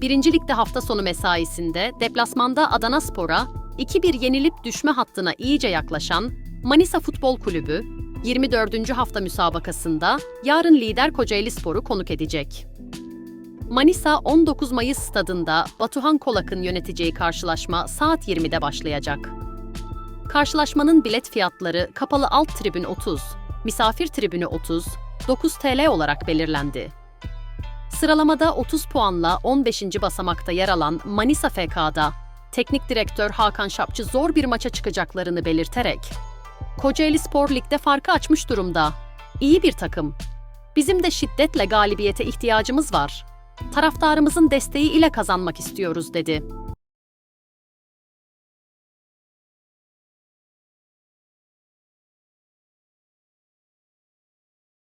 1. Lig'de hafta sonu mesaisinde deplasmanda Adana Spor'a 2-1 yenilip düşme hattına iyice yaklaşan Manisa Futbol Kulübü, 24. hafta müsabakasında yarın lider Kocaeli Spor'u konuk edecek. Manisa 19 Mayıs stadında Batuhan Kolak'ın yöneteceği karşılaşma saat 20'de başlayacak. Karşılaşmanın bilet fiyatları kapalı alt tribün 30, misafir tribünü 30, 9 TL olarak belirlendi. Sıralamada 30 puanla 15. basamakta yer alan Manisa FK'da teknik direktör Hakan Şapçı zor bir maça çıkacaklarını belirterek Kocaeli Spor Lig'de farkı açmış durumda. İyi bir takım. Bizim de şiddetle galibiyete ihtiyacımız var. Taraftarımızın desteği ile kazanmak istiyoruz dedi.